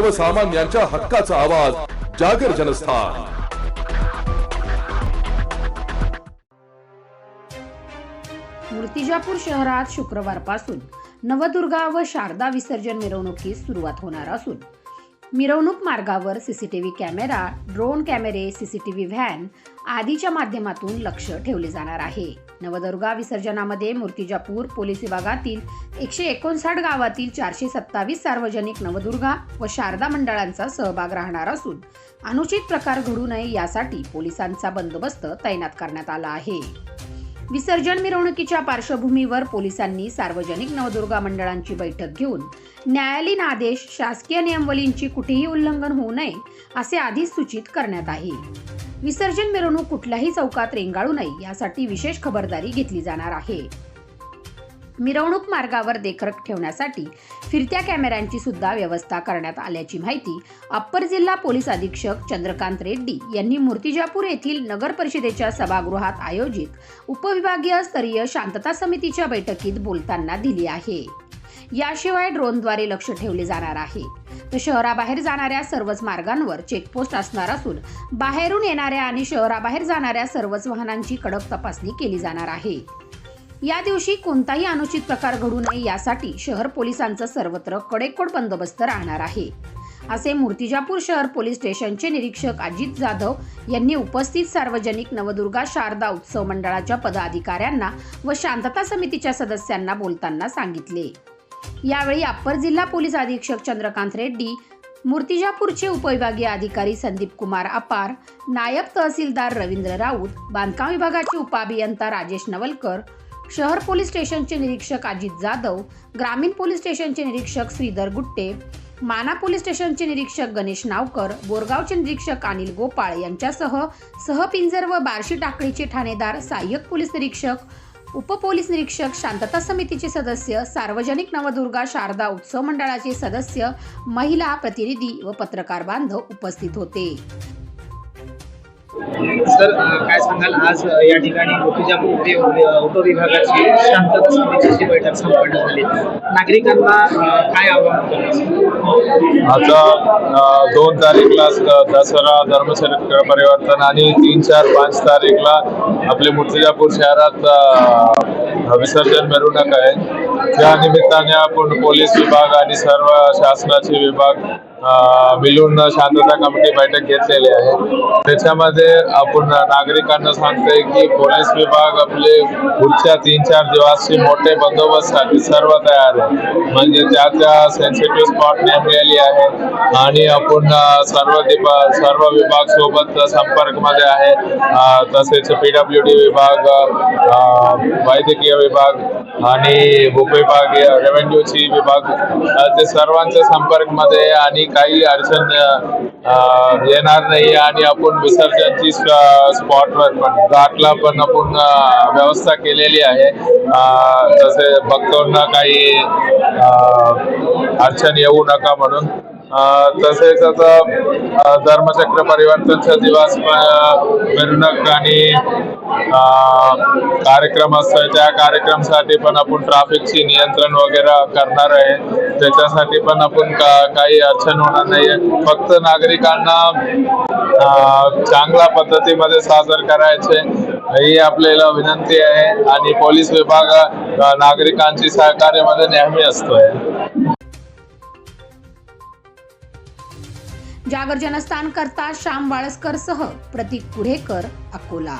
सर्वसामान्यांच्या हक्काचा आवाज जागर जनस्थान. मूर्तिजापूर शहरात शुक्रवारपासून नवदुर्गा व शारदा विसर्जन मिरवणुकीस सुरुवात होणार असून मिरवणूक मार्गावर सीसीटीव्ही कॅमेरा ड्रोन कॅमेरे सीसीटीव्ही व्हॅन आदीच्या माध्यमातून लक्ष ठेवले जाणार आहे. नवदुर्गा विसर्जनामध्ये मूर्तिजापूर पोलीस विभागातील एकशे एकोणसाठ गावातील चारशे सत्तावीस सार्वजनिक नवदुर्गा व शारदा मंडळांचा सहभाग राहणार असून अनुचित प्रकार घडू नये यासाठी पोलिसांचा बंदोबस्त तैनात करण्यात आला आहे. विसर्जन मिरवणुकीच्या पार्श्वभूमीवर पोलिसांनी सार्वजनिक नवदुर्गा मंडळांची बैठक घेऊन न्यायालयीन आदेश शासकीय नियमवलींची कुठेही उल्लंघन होऊ नये असे आधीच सूचित करण्यात आहे. विसर्जन मिरवणूक कुठल्याही चौकात रेंगाळू नये यासाठी विशेष खबरदारी घेतली जाणार आहे. मिरवणूक मार्गावर देखरेख ठेवण्यासाठी फिरत्या कॅमेऱ्यांची सुद्धा व्यवस्था करण्यात आल्याची माहिती अप्पर जिल्हा पोलीस अधीक्षक चंद्रकांत रेड्डी यांनी मूर्तिजापूर येथील नगर परिषदेच्या सभागृहात आयोजित उपविभागीय स्तरीय शांतता समितीच्या बैठकीत बोलताना दिली आहे. याशिवाय ड्रोनद्वारे लक्ष ठेवले जाणार आहे. तर शहराबाहेर जाणाऱ्या सर्वच मार्गांवर चेकपोस्ट असणार असून बाहेरून येणाऱ्या आणि शहराबाहेर जाणाऱ्या सर्वच वाहनांची कडक तपासणी केली जाणार आहे. या दिवशी कोणताही अनुचित प्रकार घडू नये यासाठी शहर पोलिसांचा सर्वत्र कडेकोट बंदोबस्त राहणार आहे. असे मूर्तिजापूर शहर पोलीस स्टेशनचे निरीक्षक अजित जाधव यांनी उपस्थित सार्वजनिक नवदुर्गा शारदा उत्सव मंडळाच्या पदाधिकाऱ्यांना व शांतता समितीच्या सदस्यांना बोलताना सांगितले. यावेळी अप्पर जिल्हा पोलीस अधीक्षक चंद्रकांत रेड्डी मूर्तिजापूरचे उपविभागीय अधिकारी संदीप कुमार अपार नायब तहसीलदार रवींद्र राऊत बांधकाम विभागाचे उपअभियंता राजेश नवलकर शहर पोलीस स्टेशनचे निरीक्षक अजित जाधव ग्रामीण पोलीस स्टेशनचे निरीक्षक श्रीधर गुट्टे माना पोलीस स्टेशनचे निरीक्षक गणेश नावकर बोरगावचे निरीक्षक अनिल गोपाळ यांच्यासह सहपिंजर व बार्शी टाकळीचे ठाणेदार सहाय्यक पोलीस निरीक्षक उपपोलीस निरीक्षक शांतता समितीचे सदस्य सार्वजनिक नवदुर्गा शारदा उत्सव मंडळाचे सदस्य महिला प्रतिनिधी व पत्रकार बांधव उपस्थित होते. सर काय सांगाल? आज या ठिकाणी मूर्तिजापूर उपवि- उपविभागाची शांतता समितीची बैठक संपन्न झाली. नागरिकांना काय आव्हान आता दोन तारीखला दसरा धर्मशरीर परिवर्तन आणि तीन चार पाच तारीखला आपले मुर्तिजापूर शहरात विसर्जन विसर्जन मिरवणूक आहे. त्या निमित्ताने आपण पोलीस विभाग आणि सर्व शासनाचे विभाग मिळून शांतता कमिटी बैठक घेतलेली आहे. त्याच्यामध्ये आपण नागरिकांना सांगतोय की पोलीस विभाग आपले पुढच्या तीन चार दिवसची मोठे बंदोबस्तसाठी सर्व तयार आहे. म्हणजे त्या त्या सेन्सिटिव्ह स्पॉट नेमलेली आहे आणि आपण सर्व डिपा सर्व विभाग सोबत संपर्कमध्ये आहे. तसेच पीडब्ल्यू डी विभाग वैद्यकीय विभाग आणि उपविभागीय रेव्हेन्यूची विभाग ते सर्वांच्या संपर्कमध्ये आणि काही अडचण येणार नाही आणि आपण विसर्जनची स्पॉटवर पण घाटला पण आपण व्यवस्था केलेली आहे. जसे तसे भक्तांना काही अडचण येऊ नका म्हणून. तसेच आता धर्मचक्र परिवर्तनचा दिवस मिरवणूक आणि कार्यक्रम असतो त्या कार्यक्रमासाठी पण आपण ट्रॅफिकची नियंत्रण वगैरे करणार आहे. त्याच्यासाठी पण आपण का- काही अडचण होणार नाही फक्त नागरिकांना चांगल्या पद्धतीमध्ये सादर करायचे ही आपल्याला विनंती आहे. आणि पोलीस विभाग नागरिकांची सहकार्यामध्ये नेहमी असतोय. जागर जनस्थान करता श्याम वाळसकर सह प्रतीक पुढेकर अकोला.